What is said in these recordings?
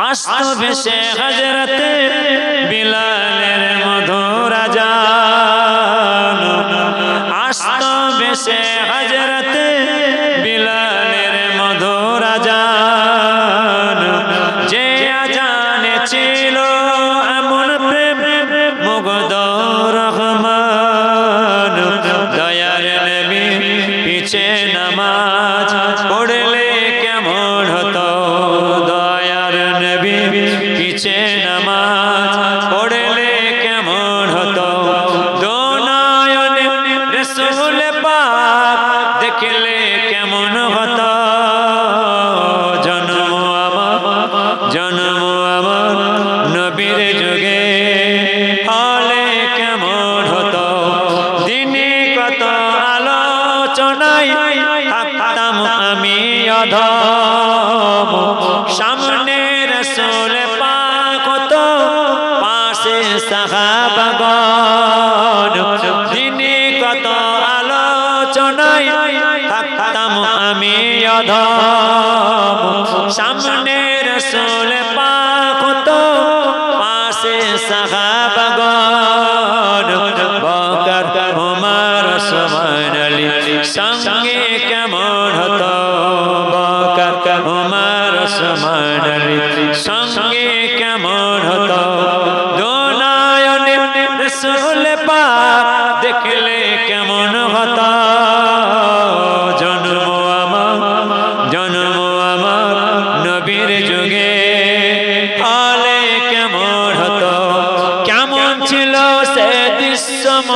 আস্ত ভেসে বিলা আমি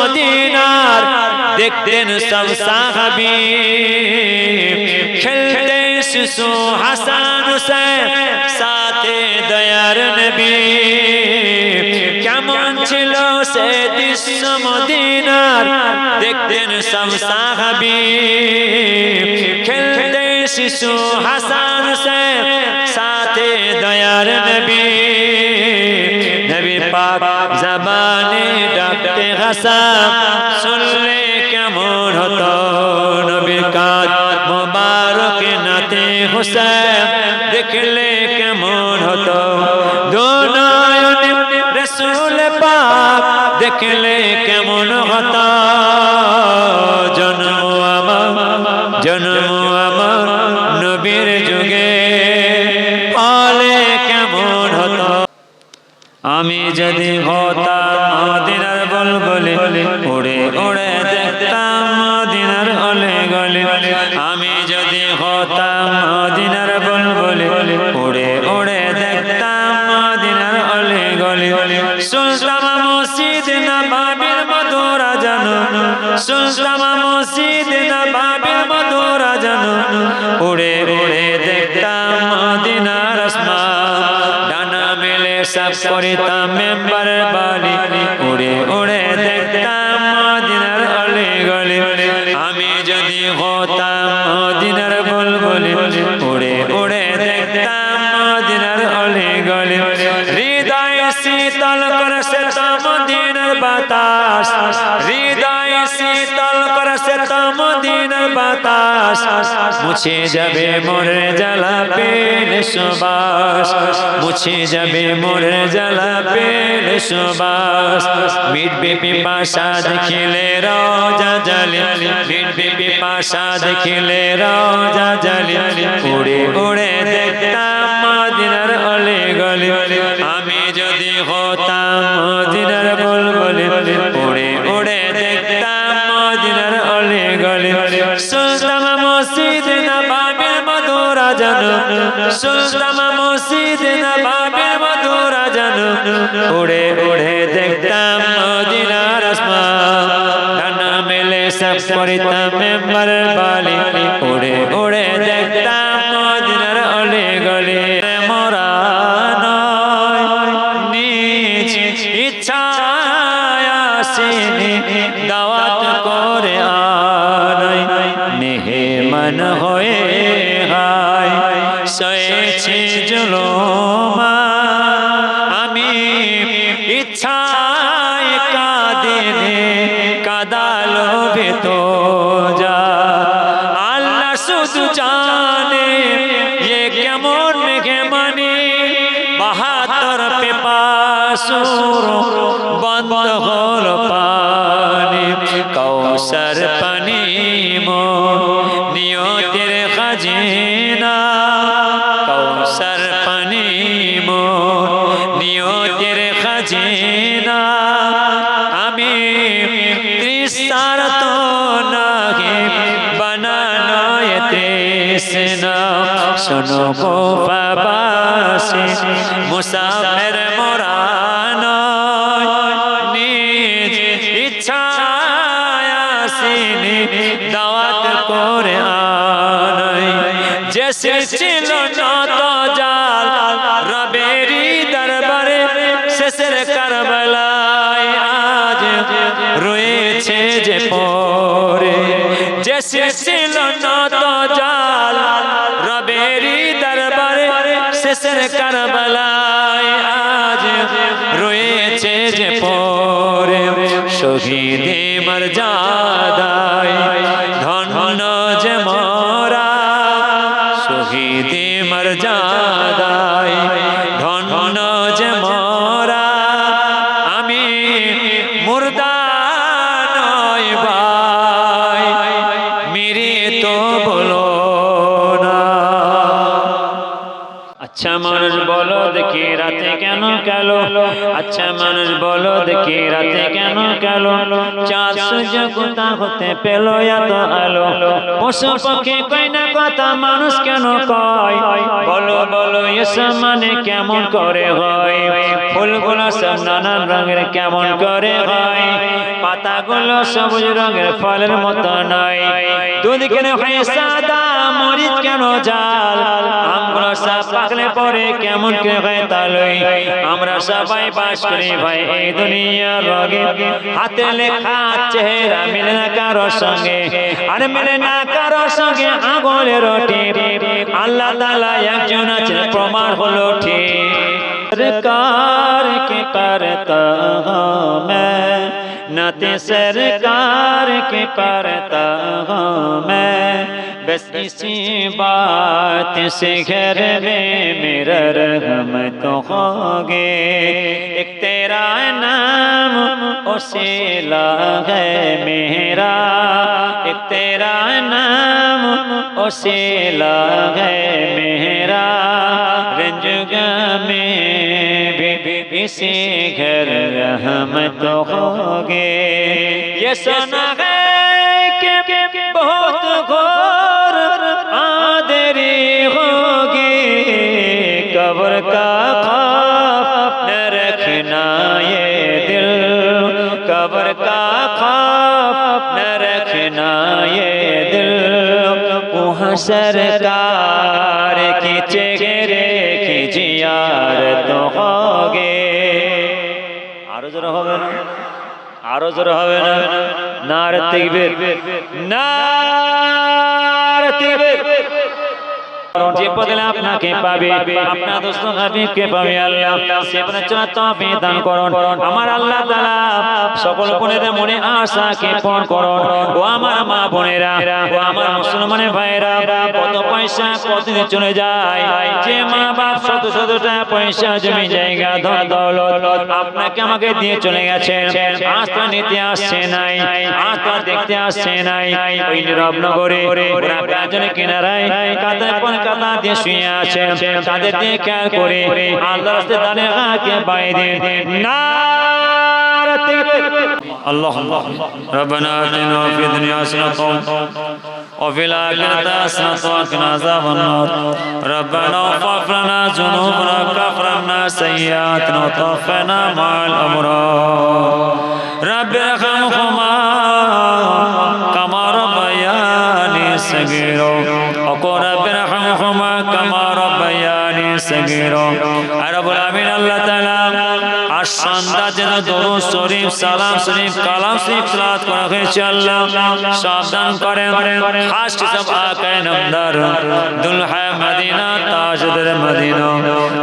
মদিনার দেখতেন সব সাহাবি। খেলতে শিশু হাসান হুসেন, সাথে দয়ার নবী। কেমন ছিল সে দৃশ্য মদিনার দেখতেন সব সাহাবি। খেলতে শিশু হাসান হুসেন, সাথে দয়ার নবী। নবী পাক জবানে হাসান শুনলে কেমন হতো? নবীর কাজ মোবারক নাতে হুসেন দেখলে কেমন হতো? দোনায়নে রসুল পাক দেখলে কেমন হতো? জন্ম আমার জন্ম আমার নবীর যুগে ফলে কেমন হতো? আমি যদি হতাম তামে করিতাম মেম্বার বালি বাতাস মুছে যাবে মোরে জ্বালা পেল সুবাস, মুছে যাবে মোরে জ্বালা পেল সুবাস। মিটবে পিপাসা দেখিলে রোজা জালি, মিটবে পিপাসা দেখিলে রোজা জালি। উড়ে উড়ে দেখতাম মদিনার অলে গলে সুলতান মসজিদ না বাবির মধুরা জান উড়ে উড়ে দেখতাম মদিনার আসমান। ডানা মেলে সব করিতাম মেম্বার বালি। উড়ে হল পানি কৌসর পানি মো, নিয়তের খাজিনা। কৌসর পানি মো, নিয়তের খাজিনা। আমি তৃষ্ণার তো নাহি বানানো শোনো শহীদে মর্যাদায় কোথা হতে পেল এত আলো। পশু পক্ষী কই না কথা মানুষ কেন কয়? বলো বলো, এসব মানে কেমন করে হয়? ফুলগুলো সব নানান রঙের কেমন করে হয়? পাতাগুলো সবুজ রঙের ফলের মতো নয়। দুধ কেন হয় সাদা মরিচ কেন জাল? আমরা সব পাকলে পরে কেমন কে হয় তালই আমরা সবাই বাস করি ভাই, এই দুনিয়ার রগে হাতে লেখা চেহারা মিলে না কারো সঙ্গে আর মিলে না কারো সঙ্গে আঙুলের রটি আল্লাহ তালা একজন আছেন প্রমাণ হলো ঠিক सरकार के करता हूँ मैं नाते सरकार के करता हूँ मैं بس اسی بات سے گھر میں میرا رحمت ہو گے ایک تیرا نام اسیلا ہے میرا۔ ایک تیرا نام اسیلا ہے میرا۔ رنج میں بھی گھر رحمت ہوگے۔ یہ سنا ہے کہ بہت گو कब्र का खौफ न रखना ये दिल कब्र का खौफ न रखना ये दिल वहाँ सरकार की चेहरे की जियारत होगे আরো জোরে হবে না আরো জোরে হবে না নার তিকবির নার তিকবির যে আপনাকে পাবে, আপনার দোস্ত হাবিবকে পাবে আল্লাহ। সে তবে দান করুন। আমার আল্লাহ তাআলা সকল মনে পূরণ করুন। ও আমার মা বোনেরা, ও আমার মুসলমানের ভাইরা কত পয়সা কতদিন চলে যায়। যে মা বাপ শত শত টাকা পয়সা জমি জায়গা, ধন আপনাকে আমাকে দিয়ে চলে গেছেন। তা নিতে আসছে নাই তা দেখতে আসছে নাই। ওই নীরবনগরে ওরা গাজনে কিনারায় পন কাতা দিয়ে শুয়ে আছে তাদের দিয়ে খেয়াল করে আল্লাহ রাস্তায় দাঁড়িয়ে আগে বাইরে না الله ربنا اتنا في الدنيا حسنه وفي الآخرة حسنة وقنا عذاب النار ربنا اغفر لنا ذنوبنا وكفر عنا سيئاتنا وتوفنا مع الأبرار শরীফ, সালাম শরীফ, কালাম শরীফ তেলাওয়াত করা হয়েছে আল্লাহ। সাবধান করেন। খাস কিতাব আকায় নামদার। দুলহা মদিনা, তাজদার মদিনা।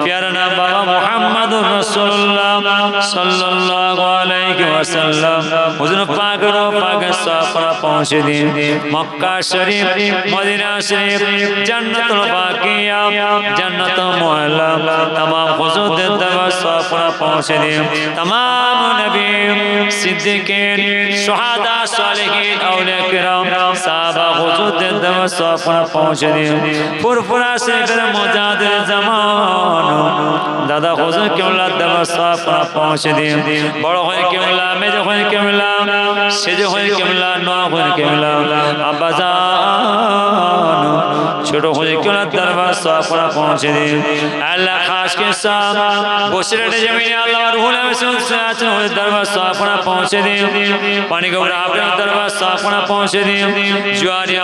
প্যারা বাবা মুহাম্মদুর রাসূলুল্লাহ সাল্লাল্লাহু আলাইহি ওয়াসাল্লাম। হুজুর পাক রো পাক সাফরা পৌঁছে দিন। মক্কা শরীফ, মদিনা শরীফ, জান্নাতুল বাকিয়া জান্নাত মুআল্লা। तमाम হুজুরদের দরবার সাফরা পৌঁছে দিন। तमाम নবী, সিদ্দিকীন, সুহাদা, সালেহীন আউলিয়া کرام সাহাবা হুজুরদের দেওয়া সপনা পৌঁছে দিও পুরপুরা শেখের মজাদের জামান। দাদা হুজুর কেমলা দেওয়া সপনা পৌঁছে দিও বড় হয়ে কেমলা মেজ হয়ে কেমলা সেজ হয়ে কেমলা ন হয়ে কেমলা আব্বাজা ছোট হয়ে কেমলা দরবার সপনা পৌঁছে দিও আল্লাহ খাসকে সব বসরে জমিনে আল্লাহ রুহুল আছেন ওদের দরবার সপনা পৌঁছে দিও পানি গোবর আপনার দরবার সপনা পৌঁছে দিও জোয়ারিয়া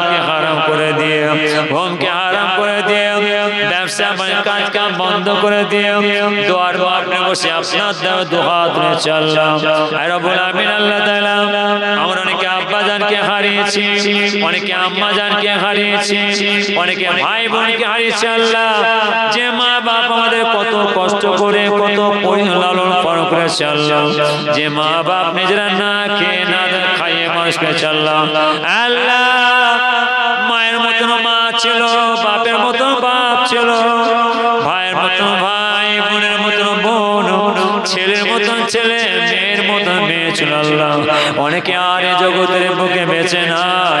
করে দিয়ে, ঘুমকে হারাম করে দিয়ে, ব্যবসা মানে কাজ কাম বন্ধ করে দিয়ে, দোয়ার আপনি বসে আপনার দেওয়া দুহাত নিয়ে চললাম। আর রব্বুল আমিন, আল্লাহ তাআলা, আমরা অনেকে আব্বা জানকে হারিয়েছি, অনেকে আম্মা জানকে হারিয়েছি, অনেকে ভাই বোনকে হারিয়েছি, আল্লাহ। যে মা বাপ আমাদের কত কষ্ট করে, কত লালন পালন করে চাল্লাম যে মা বাপ নিজেরা না খেয়ে, না খাইয়ে মানুষকে চাল্লাম। আল্লাহ মায়ের মতন মা ছিল, বাপের মতন বাপ ছিল, ভাইয়ের মতন ভাই, বোনের মতন বোন, ছেলের মতন ছেলে, মেয়ের মতন মেয়ে ছিল অনেকে আর জগতের বুকে বেঁচে নাই।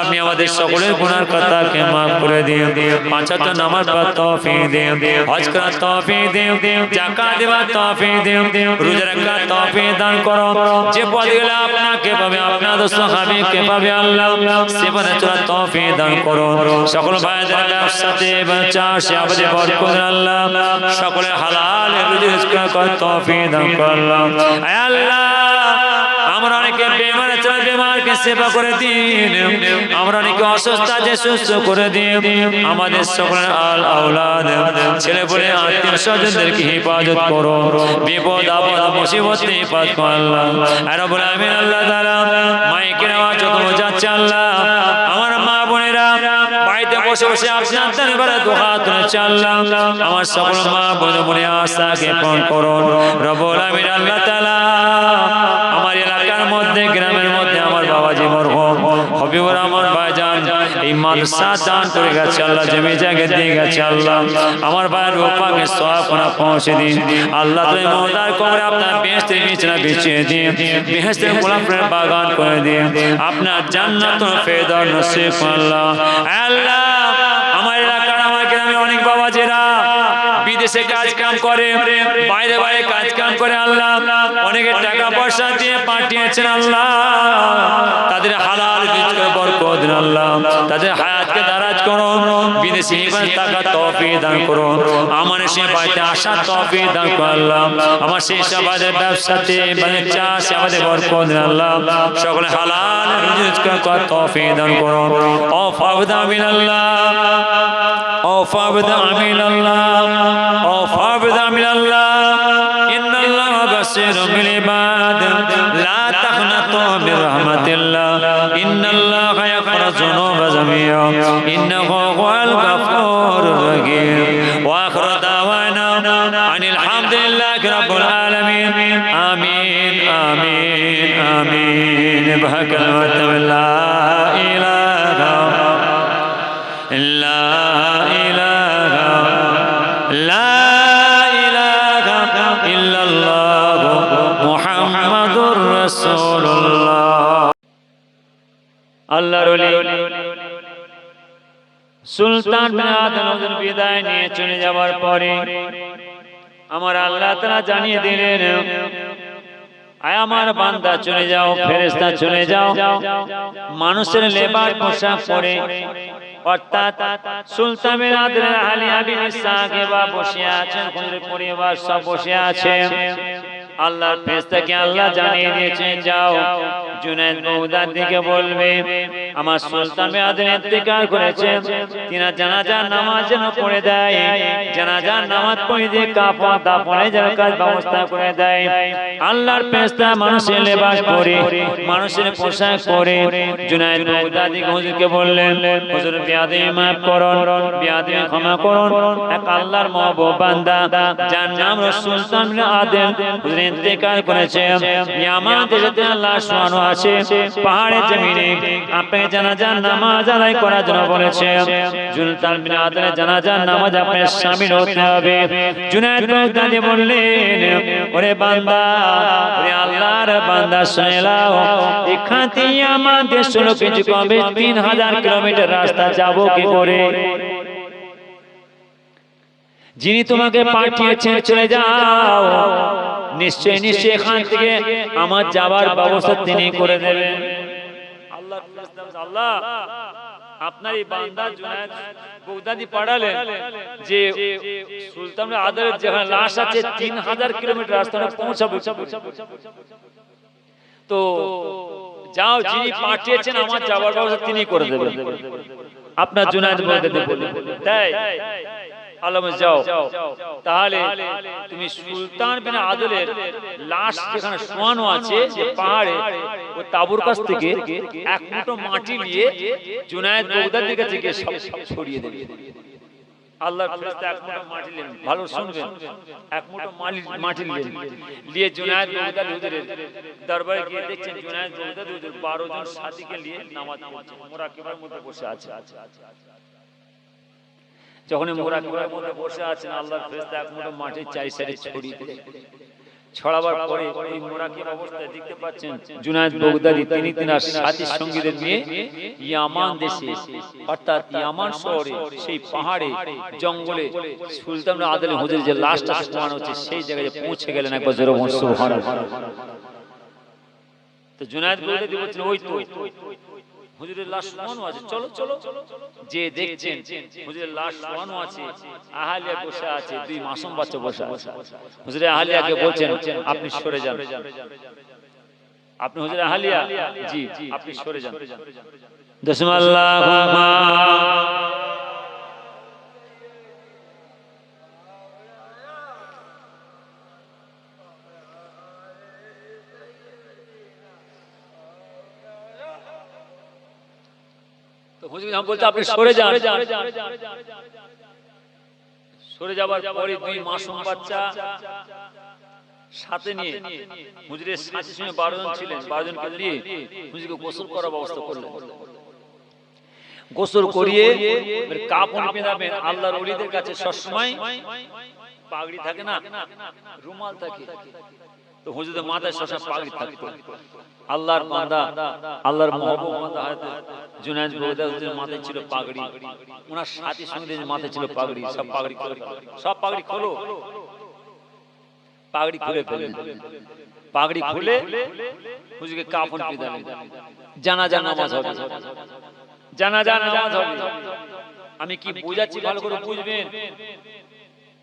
আপনি আমাদের সকলের গুনার কথাকে মাফ করে দিন। পাঁচাত্তর নামাজ পড়ার তৌফিক দিন, হজ করার তৌফিক দিন, যাকাত দেওয়ার তৌফিক দিন, রোজা রাখার তৌফিক দান করো। যে পদ গেলে আপনাকে পাবে, আপনার দোস্ত হাবিবকে পাবে আল্লাহ সেবনে চলার তৌফিক দান করো। সকল ভাইদের এবং চাষে আমাদের বরকত আল্লাহ। সকলে হালাল রুজি রিজক করার তৌফিক দান করো আল্লাহ। সেবা করে দিন। আমরা অনেকে অসুস্থ আছে সুস্থ করে দিন। আমাদের সকলের আল আওলাদ। ছেলে বলে আত্মীয় স্বজনদেরকে হেফাজত করো। বিপদ, আপদ, মুসিবত হেফাজত করো আল্লাহ। আর বলে আমি আল্লাহ তাআলা। মাইকের আওয়াজ যত যাচ্ছে আল্লাহ, আমার মা বোনেরা, বাড়িতে বসে বসে আপনার আল্লাহ। আমার সকল মা বোন বোনে আল্লাহ আমার এলাকার মধ্যে, গ্রামের বাবাজি মরহুম হবিবুর রহমান ভাইজান এই মাদ্রাসা দান করে গেছে আল্লাহ, জমি জায়গা দিয়ে গেছে আল্লাহ। আমার পৌঁছে দিন। আল্লাহ আপনার বেহেস্তের বিছানা বিছিয়ে দিন। বাগান করে দিন। আপনার জান্নাত নসিব আল্লাহ। আল্লাহ! বিদেশে কাজ কাম করে বাইরে বাইরে কাজ কাম করে আল্লাহ। অনেকে টাকা পয়সা দিয়ে পাঠিয়েছেন আল্লাহ। তাদের হালাল রিজকে বরকত দিন আল্লাহ। তাদের হায়াতকে দারাজ করো বিদেশি টাকা তৌফিক দান করো আমার সে বাড়িতে আসা তৌফিক দান করো আল্লাহ। আমার সেই ব্যবসাতে মানে চাষ আমাদের বরকত দিন আল্লাহ। সকলে হালাল রিজকে তৌফিক দান করো ও ফাবদা মিনাল্লাহ। أو فابدع من الله. أو فابدع من الله. إن الله بصير بالعباد. لا تقنطوا من رحمة الله. إن الله يغفر الذنوب جميعا. إنه هو الغفور الرحيم. وآخر دعوانا عن الحمد لله رب العالمين. آمين آمين آمين. بهكذا الله সুলতান বিদায় নিয়ে চলে যাওয়ার পরে আমার আল্লাহ তারা জানিয়ে দিলেন আমার বান্দা, চলে যাও ফেরেস্তা চলে যাও। মানুষের লেবার পোশাক পরে, অর্থাৎ সুলতান বিন আলী আবিন সাহেবা বসে আছেন পরিবার সব বসে আছে আল্লাহর ফেরেশতাকে আল্লাহ জানিয়ে দিয়েছেন, যাও। জুনায়েদ বউদার দিকে বলবে, আমার সুলতান আব্দুল ইন্তেকাল করেছে তিনা জানাজার নামাজ যেন পড়ে দেয়, জানাজার নামাজ পড়ে দিয়ে কাপড় দাপড়ে যেন কাজ ব্যবস্থা করে দেয়। আল্লাহর ফেরেশতা মানুষের লেবাস পরে, মানুষের পোশাক পরে, জুনায়েদ বউদার দিকে হুজুরকে বললেন, হুজুর বিয়াদে মাফ করুন বিয়াদে ক্ষমা করুন। এক আল্লাহর মহবুব বান্দা, যার নাম রাসূল সাল্লাল্লাহু আলাইহি হুজুর ইন্তেকাল করেছে ইয়ামান দেশে আল্লাহ সুবহানাহু আছে। পাহাড়ে জমিনে আপনি জানাজার নামাজ আদায় করার জন্য বলেছে। জুলতান বিন আদলে জানাজার নামাজ আপনি শামিল হতে হবে। জুনায়েদ বাগদাদি বললেন, ওরে বান্দা, ওরে আল্লাহর বান্দা, শুনে লাও এখান থেকে আমাদের ষোলো কিছু কমবে তিন হাজার কিলোমিটার রাস্তা যাব কি করে? যিনি তোমাকে পাঠিয়েছেন চলে যাও। নিশ্চয় নিশ্চয় এখান থেকে আমার যাবার ব্যবস্থা তিনি করে দেবেন। আল্লাহ আল্লাহ। আপনার এই বান্দা জুনায়েদ বগদাদি পাঠালেন যে সুলতান যেখানে লাশ আছে তিন হাজার কিলোমিটার রাস্তা পৌঁছাবো। তো যাও যিনি পাঠিয়েছেন আমার যাবার ব্যবস্থা তিনি করে দেবেন। আপনার জুনায়েদ বগদাদি বলে তাই? আলমে যাও। তাহলে তুমি সুলতান বিন আদলের লাশ যেখানে শোয়ানো আছে, যে পাহাড়ে, ও তাবুর কাছ থেকে এক মুঠো মাটি নিয়ে জুনায়েদ বগদাদির কাছে গিয়ে সব ছড়িয়ে দেবে আল্লাহর ফেরেশতা এক মুঠো মাটি নিলেন। ভালো শুনবেন, এক মুঠো মাটি নিলেন। নিয়ে জুনায়েদ বগদাদি হুজুরের দরবারে গিয়ে দেখছেন জুনায়েদ বগদাদি হুজুর 12 জন সাথীকে নিয়ে নামাজ পড়ছেন মোরাকিবার মধ্যে বসে আছে। যখন মধ্যে বসে আছেন আল্লাহর ফেরেশতা এক মুঠো মাটির চাই সাইডে ছড়িয়ে দিলেন ছড়াবার পরে এই মোরাকিব অবস্থায় দেখতে পাচ্ছেন জুনায়েদ বগদাদি তিনি তিনার সাথী সঙ্গীদের নিয়ে ইয়ামান দেশে। অর্থাৎ ইয়ামান শহরে সেই পাহাড়ে জঙ্গলে সুলতান আদলে হুজুর যে লাশটা হচ্ছে সেই জায়গায় পৌঁছে গেলেন একবার জোরে সুবহানাল্লাহ। তো জুনায়েদ বগদাদি বলছেন ওই তো হুজুরের লাশ শোয়ানো আছে। চলো চলো। যে দেখছেন হুজুরের লাশ শোয়ানো আছে আহালিয়া বসে আছে দুই মাসুম বাচ্চা বসে আছে। হুজুরে আহালিয়াকে বলছেন আপনি সরে যান। আপনি হুজুরে আহালিয়া? জি আপনি সরে যান। আপনি সরে যান। সরে যাবার পরে দুই মাসুম বাচ্চা সাথে নিয়ে হুজুরের সাথে সঙ্গে বারো জন ছিলেন বারো জনকে নিয়ে গোসল করার ব্যবস্থা করলেন। গোসল করিয়ে কাপড় পেনাবেন আল্লাহর ওলিদের কাছে সবসময়। পাগড়ি থাকে না, রুমাল থাকে। তো হুজুরের মাথায় পাগড়ি থাকতো। আল্লাহর বান্দা আল্লাহর মহবুব বান্দা। হয়তো জুনায়েদ বগদাদ হুজুরের মাথায় ছিল পাগড়ি। ওনার সাথী সঙ্গীদের মাথায় ছিল পাগড়ি সব পাগড়ি খোলো। সব পাগড়ি খোলো। পাগড়ি খুলে। ফেললেন। পাগড়ি খুলে হুজুরকে কাফন পিদালেন জানাজা নামাজ হবে। জানাজা নামাজ হবে। আমি কি বুঝাচ্ছি ভালো করে বুঝবেন?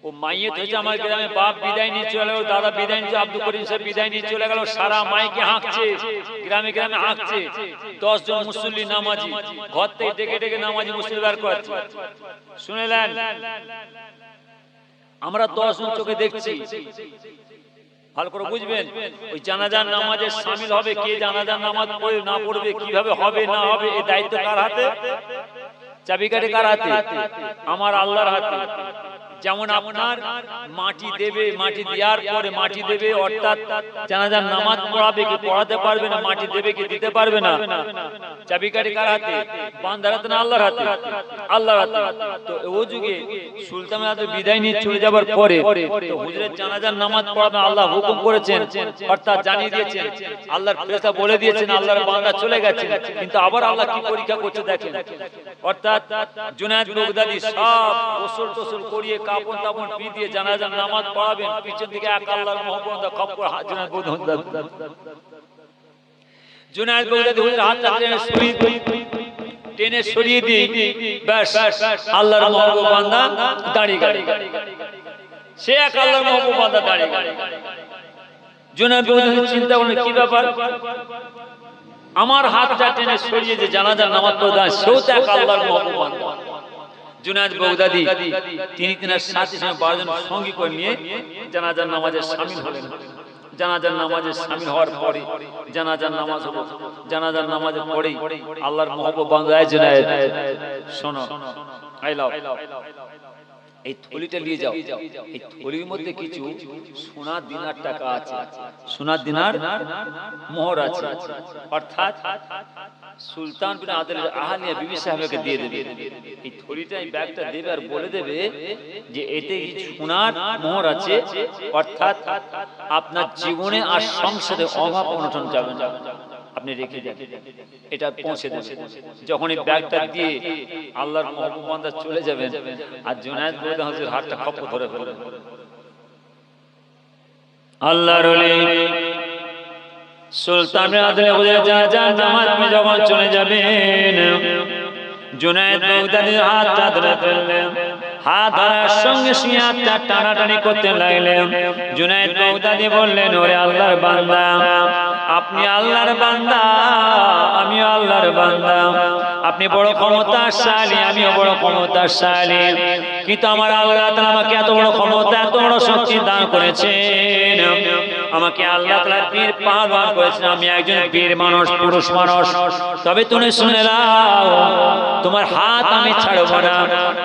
ও মাইয়েত হয়েছে আমার গ্রামে বাপ বিদায় নিয়ে চলে গেল দাদা বিদায় নিয়ে আব্দুল করিম সাহেব বিদায় নিয়ে চলে গেল সারা মাইকে হাঁকছে। গ্রামে গ্রামে হাঁকছে। দশ জন মুসল্লি নামাজি ঘর থেকে ডেকে ডেকে নামাজি মুসল্লি বার করাচ্ছে। শুনেলেন আমরা দশ জন চোখে দেখছি। ভালো করে বুঝবেন ওই জানাজার নামাজে সামিল হবে কে জানাজার নামাজ পড়ে না পড়বে কীভাবে হবে না হবে এই দায়িত্ব কার হাতে? চাবিকাঠি কার হাতে? আমার আল্লাহর হাতে। যেমন আপনার মাটি দেবে, মাটি দেওয়ার পরে মাটি দেবে, অর্থাৎ জানাজার নামাজ পড়াবে কি পড়াতে পারবে না, মাটি দেবে কি দিতে পারবে না? চাবিকাঠি কার হাতে? বান্দার হাতে না আল্লাহর হাতে? আল্লাহর হাতে। তো ও যুগে সুলতান হাতে বিদায় নিয়ে চলে যাবার পরে তো হুজুরের জানাজার নামাজ পড়াবে আল্লাহ হুকুম করেছেন, অর্থাৎ জানিয়ে দিয়েছেন। আল্লাহর ফেরেশতা বলে দিয়েছেন, আল্লাহর বান্দা চলে গেছে। কিন্তু আবার আল্লাহ কি পরীক্ষা করছে দেখেন? অর্থাৎ জুনায়েদ বগদাদি সব গোসল টোসল করিয়ে জানাজার নামাজ পড়াবেন, পিছন থেকে এক আল্লাহর মহব্বত হাত জুনায়দ হুজুর হাতটা টেনে সরিয়ে দিয়ে ব্যাস, আল্লাহর মহব্বত বান্দা গেল। সে এক আল্লাহর মহব্বত বান্দা গেল। জুনায়দ চিন্তা করলেন, কি ব্যাপার? আমার হাতটা টেনে সরিয়ে যে জানাজার নামাজ পড়া, সেও তো এক আল্লাহর মহব্বত বান্দা। জুনায়দ বগদাদি, তিনি তিনার সাথে সঙ্গে বারোজন সঙ্গী করে নিয়ে জানাজার নামাজে সামিল হলেন। জানাজার নামাজে সামিল হওয়ার পরে, জানাজার নামাজ হলো, জানাজার নামাজের পরেই আল্লাহর মহব্বত বান্দায় জুনায়দ, শোনো, আই এই থলিটা নিয়ে যাও। এই থলির মধ্যে কিছু সোনার দিনার টাকা আছে। সোনার দিনার মোহর আছে। অর্থাৎ সুলতান বিন আদলের আহালিয়া বিবি সাহেবকে দিয়ে দেবে। এই থলিটা এই ব্যাগটা দেবে আর বলে দেবে যে এতে সোনার মোহর আছে। অর্থাৎ আপনার জীবনে আর সংসারে অভাব অনটন যাবে না। আপনি রেখে যান এটা পৌঁছে দেবে। যখন এই ব্যাগটা দিয়ে আল্লাহর মহবুবান্দা চলে যাবেন আর জুনায়দ বলে হজুর হাতটা খপ্প ধরে ফেলবেন আল্লাহর ওলি সুলতান আদলে বুঝে যা যা পড়ে যখন চলে যাবেন জুনায়েদ বগদাদি হাতটা ধরে ফেললেন। হাত ধরার সঙ্গে টানাটানি করতে লাগলেন। বললেন আল্লাহর বান্দা, আপনি আল্লাহর বান্দা, আমিও আল্লাহর বান্দা। আপনি বড় ক্ষমতাশালী, আমিও বড় ক্ষমতাশালী। কিন্তু আমার আল্লাহ আমাকে এত বড় ক্ষমতা, এত বড় শক্তি দান করেছেন। আমাকে আল্লাহ তালা পীর পালন করেছেন। আমি একজন পীর মানুষ, পুরুষ মানুষ। তবে তুমি শুনে তোমার হাত আমি ছাড়বো না।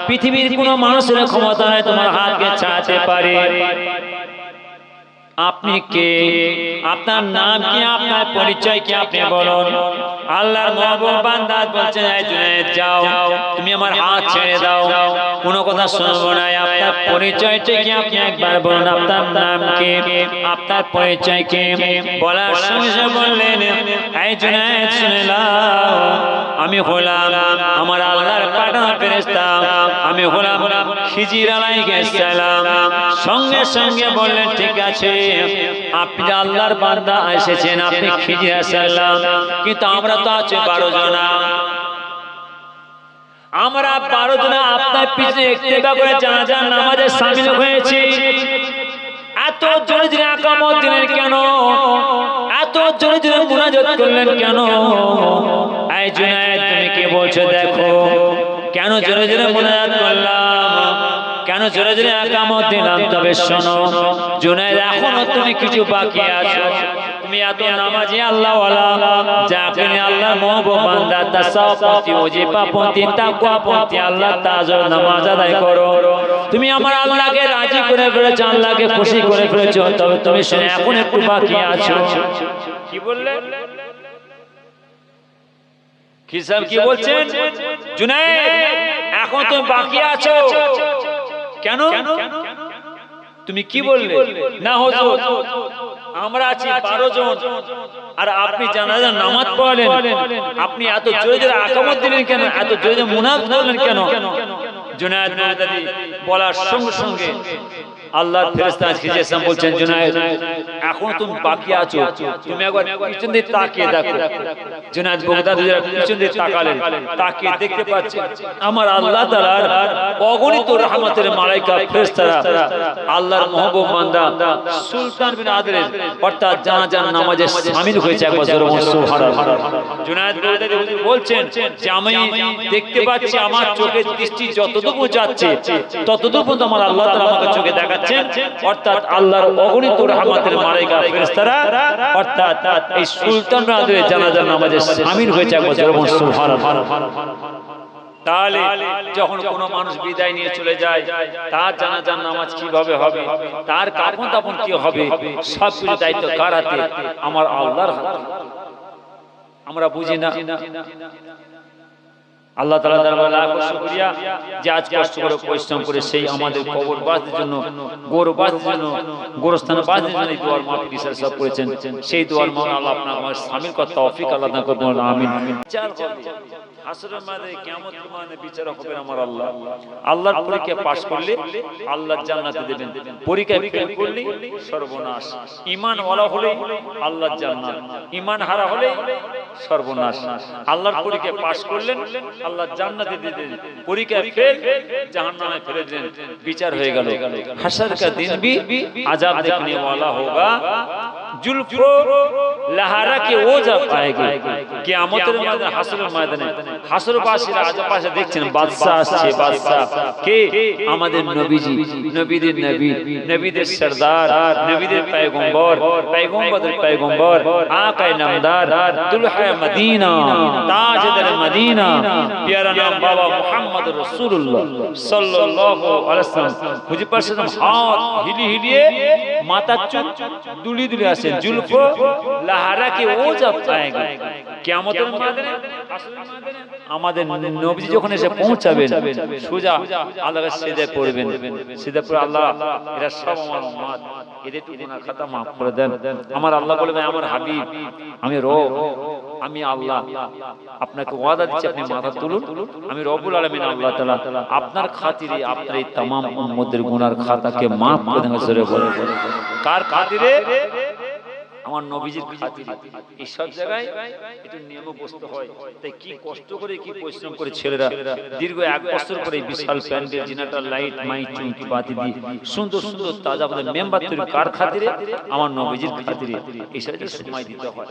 পৃথিবীর কোনো মানুষের ক্ষমতা নেই, তোমার হাতকে ছাড়াতে পারে। আপনি কে? আপনার নাম কি? আপনার পরিচয় কি? আপনি বলুন। আল্লাহর মহবুব বান্দা জুনায়েদ, যাও। তুমি আমার হাত ছেড়ে দাও। কোনো কথা শুনব না। আপনার পরিচয়টা কি? আপনি একবার বলুন, আপনার নাম কি? আপনার পরিচয় কি? বলার সঙ্গে বললেন, এই জুনায়েদ, শুনে নাও। আমি হলাম আমার আল্লাহর পাঠানো ফেরেশতা। আমি হলাম খিজির আলাইহিস সালাম। সঙ্গে সঙ্গে বললেন, ঠিক আছে। আপনি আল্লাহর বান্দা এসেছেন, আপনি খিজির আলাইহিস সালাম কিন্তু আমরা তো আছে বারো জনা। আমরা বারো জনা আপনার পিছনে ইত্তেবা করে জানাজার নামাজে শামিল হয়েছি। এত জোরে জোরে আকামত দিলেন কেন? এত জোরে জোরে মুনাজাত করলেন কেন? এই জুনায়েদ, তুমি কি বলছো দেখো? কেন জোরে জোরে মুনাজাত করলাম? কেন জোরে জোরে আকামত দিলাম? তবে শোনো, জুনায়েদ, এখনও তুমি কিছু বাকি আছো। তুমি এত নামাজি আল্লাহ যাকে আল্লাহ মহবুব বান্দা তাসাওপতি ওজিপাপতি তাকওয়াপতি আল্লাহ তাআলা নামাজ আদায় করো। তুমি আমার আল্লাহকে রাজি করে ফেলেছো, আল্লাহকে খুশি করে ফেলেছো, তবে তুমি শুনে, এখন একটু বাকি আছো। কি বললে? কি সাহেব কি বলছেন? জুনায়েদ, এখন তুমি বাকি আছো? কেন? তুমি কি বললে? না হুজুর আমরা আছি বারো জন। আর আপনি জানাজার নামাজ পড়ালেন। আপনি এত জোরে জোরে আকামত দিলেন কেন? এত জোরে জোরে মুনাফ দিলেন কেন? জুনায়েদ বলার সঙ্গে সঙ্গে আল্লাহর ফেরেশতা আজকে যেসব বলছেন জুনায়েদ এখন তুমি বাকি আছো? তুমি একবার পিছন দিকে তাকিয়ে দেখো। জুনায়েদ বাগদাদি যারা পিছন দিকে তাকালেন। তাকিয়ে দেখতে পাচ্ছেন আমার আল্লাহ তাআলার অগণিত রহমতের মালাইকা ফেরেশতারা আল্লাহর মহবুব বান্দা সুলতান বিন আদরের। অর্থাৎ জানাজার নামাজে শামিল হয়েছে একবার জোরে বলুন সুবহানাল্লাহ। জুনায়েদ বাগদাদি হুজুর বলছেন যে আমি দেখতে পাচ্ছি আমার চোখের দৃষ্টি যতটুকু যাচ্ছে ততটুকু পর্যন্ত আমার আল্লাহ তাআলা আমাকে চোখে দেখাচ্ছেন অর্থাৎ আল্লাহর অগণিত রহমতের মালাইকা ফেরেশতারা অর্থাৎ এই সুলতান বিন জানাজার নামাজে শামিল হয়েছে একবার সুবহানাল্লাহ। তাহলে যখন কোনো মানুষ বিদায় নিয়ে চলে যায় তার জানাজার নামাজ কীভাবে হবে তার কাপন তাপন কি হবে সব দায়িত্ব কার হাতে? আমার আল্লাহর হাতে। আমরা বুঝি না। আল্লাহ তালা দরবারে লাখ শুক্রিয়া যে আজ কষ্ট করে পরিশ্রম করে সেই আমাদের কবর বাসের জন্য গোর বাসের জন্য গোরস্থান বাসের জন্য এই দোয়ার মাফ বিচার সব করেছেন। সেই দোয়ার মহান আল্লাহ আপনার আমার স্বামীর কথা অফিক আল্লাহ দান আমিন। হাসরের মাঝে কিয়ামত মানে বিচার হবে আমার আল্লাহ। আল্লাহর পরীক্ষা পাস করলে আল্লাহ জান্নাতে দেবেন। পরীক্ষায় ফেল করলে সর্বনাশ। ঈমান ওয়ালা হলে আল্লাহ জান্নাত। ঈমান হারা হলে সর্বনাশ। আল্লাহর পরীক্ষা পাস করলেন আল্লাহ জান্নাতে দিলেন। পরীক্ষা ফেল জাহান্নামে ফেলে দিলেন। বিচার হয়ে গেল। হাসর কা দিন ভি আযাব দেখনে ওয়ালা হোগা। জুলফ লহারা কে ওজা পায়েগে। কিয়ামতের ময়দানে হাসরের ময়দানে হাসরবাসীরা আজপাশে দেখছেন বাদশা আসছে বাদশা কে? আমাদের নবীজি, নবীদের নবী, নবীদের সরদার, নবীদের পয়গম্বর পয়গম্বরদের পয়গম্বর, আকায়ে নামদার, দুলহায়ে মদিনা, তাজদার মদিনা। প্যারা নাম বাবা মুহাম্মদ রাসূলুল্লাহ সাল্লাল্লাহু আলাইহি ওয়াসাল্লাম। হুজুর পাশে হাত হিলি হিলিয়ে মাথা চুপ দুলি দুলি আসে জুলফ লাহারা কে ও যাব পাएगा কিয়ামতের ময়দানে হাসরের ময়দানে আমাদের নবী যখন এসে পৌঁছাবেন, সোজা আল্লাহ সিজদায় পড়বেন। সিজদায় পড়ে আল্লাহ, এরা সব আমার উম্মত এদের একটু গুনাহ খাতা মাফ করে দেন। আমার আল্লাহ বলবেন আমার হাবিব, আমি রব, আমি আল্লাহ। আপনাকে ওয়াদা দিচ্ছি, আপনি মাথা তুলুন। আমি রবুল আলমিন আল্লাহ তালা আপনার খাতিরে আপনার এই তাম উম্মদের গুনার খাতাকে মাফ করে দেন কার খাতিরে? আমার নবীজির খাতিরে। এই সব জায়গায় একটু হয়। তাই কি কষ্ট করে, কি পরিশ্রম করে ছেলেরা দীর্ঘ এক বছর এই বিশাল প্যান্ডেল জিনাটার লাইট, মাইক, চুমকি, বাতি দিয়ে সুন্দর সুন্দর, তাজা আমাদের মেম্বার তৈরি কার আমার নবীজির এই সময় দিতে হয়।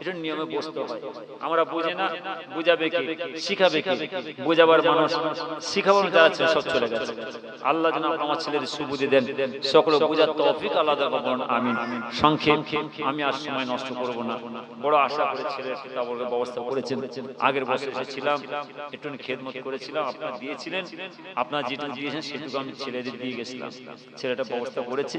এটা নিয়মে হয়। আমরা বুঝে না, বুঝাবে কে? শিখাবে কে? বোঝাবার মানুষ, শিখাবার যারা সব চলে গেছে। আল্লাহ যেন আমার ছেলের সুবুদ্ধি দেন। সকলে বোঝার তৌফিক করুন আমিন। সংক্ষেপ। আমি আর সময় নষ্ট করব না। বড় আশা করে ছেলের কিতাবের ব্যবস্থা করেছেন। আগের বছর এসেছিলাম একটু খেদমত করেছিলাম, আপনারা দিয়েছিলেন। আপনারা যেটুকু দিয়েছেন, সেটুকু আমি ছেলেদের দিয়ে গেছিলাম। ছেলেটা ব্যবস্থা করেছে।